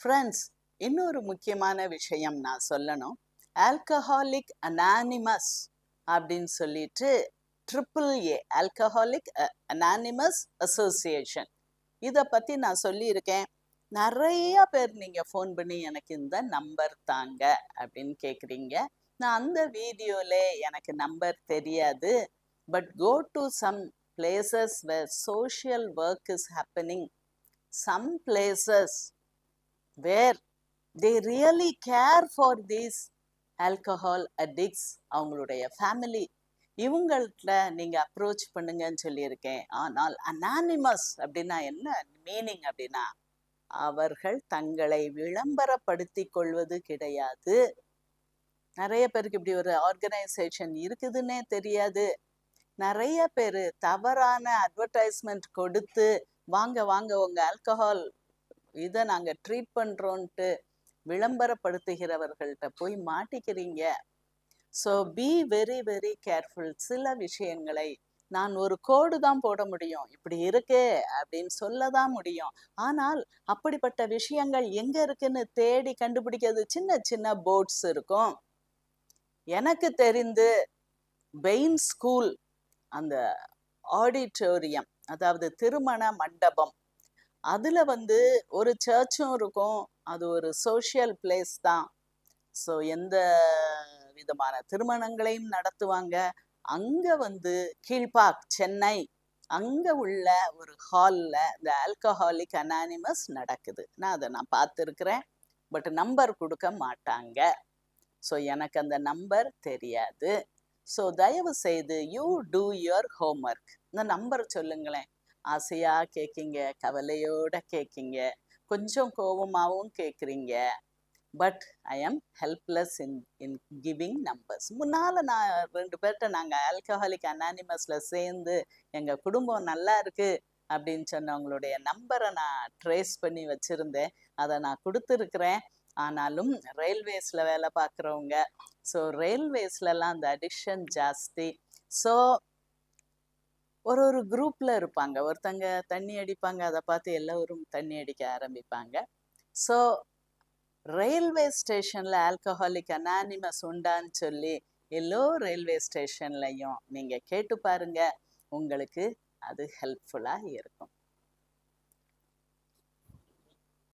Friends இன்னொரு முக்கியமான விஷயம் நான் சொல்லணும். ஆல்கஹாலிக் அனானிமஸ் அப்படின்னு சொல்லிட்டு triple A alcoholic anonymous association இதை பற்றி நான் சொல்லியிருக்கேன். நிறைய பேர் நீங்கள் ஃபோன் பண்ணி எனக்கு இந்த நம்பர் தாங்க அப்படின்னு கேட்குறீங்க நான் அந்த வீடியோவில் எனக்கு நம்பர் தெரியாது. But go to some places where social work is happening some places where they really care for these alcohol addicts அவங்களுடைய ஃபேமிலி இவங்கள்ட்ட நீங்க அப்ரோச் பண்ணுங்கன்னு சொல்லியிருக்கேன். ஆனால் அனானிமஸ் அப்படின்னா என்ன? மீனிங் அப்படின்னா அவர்கள் தங்களை விளம்பரப்படுத்தி கொள்வது கிடையாது. நிறைய பேருக்கு இப்படி ஒரு ஆர்கனைசேஷன் இருக்குதுன்னே தெரியாது. நிறைய பேர் தவறான அட்வர்டைஸ்மெண்ட் கொடுத்து வாங்க வாங்க உங்க ஆல்கஹால் இதை நாங்க ட்ரீட் பண்றோன்ட்டு விளம்பரப்படுத்துகிறவர்கள்ட்ட போய் மாட்டிக்கிறீங்க. So be very very careful சில விஷயங்களை நான் ஒரு கோடு தான் போட முடியும். இப்படி இருக்கு அப்படின்னு சொல்ல தான் முடியும். ஆனால் அப்படிப்பட்ட விஷயங்கள் எங்க இருக்குன்னு தேடி கண்டுபிடிக்கிறது சின்ன சின்ன போர்ட்ஸ் இருக்கும். எனக்கு தெரிந்து பெயின் ஸ்கூல் அந்த ஆடிட்டோரியம் அதாவது திருமண மண்டபம் அதில் வந்து ஒரு சர்ச்சும் இருக்கும். அது ஒரு சோஷியல் பிளேஸ் தான். ஸோ எந்த விதமான திருமணங்களையும் நடத்துவாங்க. அங்கே வந்து கீழ்பாக் சென்னை. அங்கே உள்ள ஒரு ஹாலில் இந்த ஆல்கஹாலிக் அனானிமஸ் நடக்குது. நான் அதை நான் பார்த்துருக்குறேன். பட் நம்பர் கொடுக்க மாட்டாங்க. ஸோ எனக்கு அந்த நம்பர் தெரியாது. ஸோ தயவு செய்து யூ டூ யுவர் ஹோம்ஒர்க் இந்த நம்பர் சொல்லுங்களேன். ஆசையாக கேட்கிங்க கவலையோட கேட்கிங்க கொஞ்சம் கோபமாகவும் கேட்குறீங்க but I am helpless in in giving numbers முன்னால் நான் ரெண்டு பேர்கிட்ட நாங்கள் ஆல்கஹாலிக் அனானிமஸில் சேர்ந்து எங்கள் குடும்பம் நல்லா இருக்கு அப்படின்னு சொன்னவங்களுடைய நம்பரை நான் ட்ரேஸ் பண்ணி வச்சுருந்தேன். அதை நான் கொடுத்துருக்குறேன். ஆனாலும் ரயில்வேஸில் வேலை பார்க்குறவங்க ஸோ ரயில்வேஸ்லலாம் அந்த அடிக்ஷன் ஜாஸ்தி. ஸோ ஒரு ஒரு குரூப்பில் இருப்பாங்க. ஒருத்தங்க தண்ணி அடிப்பாங்க அதை பார்த்து எல்லோரும் தண்ணி அடிக்க ஆரம்பிப்பாங்க. ஸோ ரயில்வே ஸ்டேஷனில் ஆல்கஹாலிக் அனானிமஸ் உண்டான்னு சொல்லி எல்லோ ரயில்வே ஸ்டேஷன்லையும் நீங்கள் கேட்டு பாருங்க. உங்களுக்கு அது ஹெல்ப்ஃபுல்லாக இருக்கும்.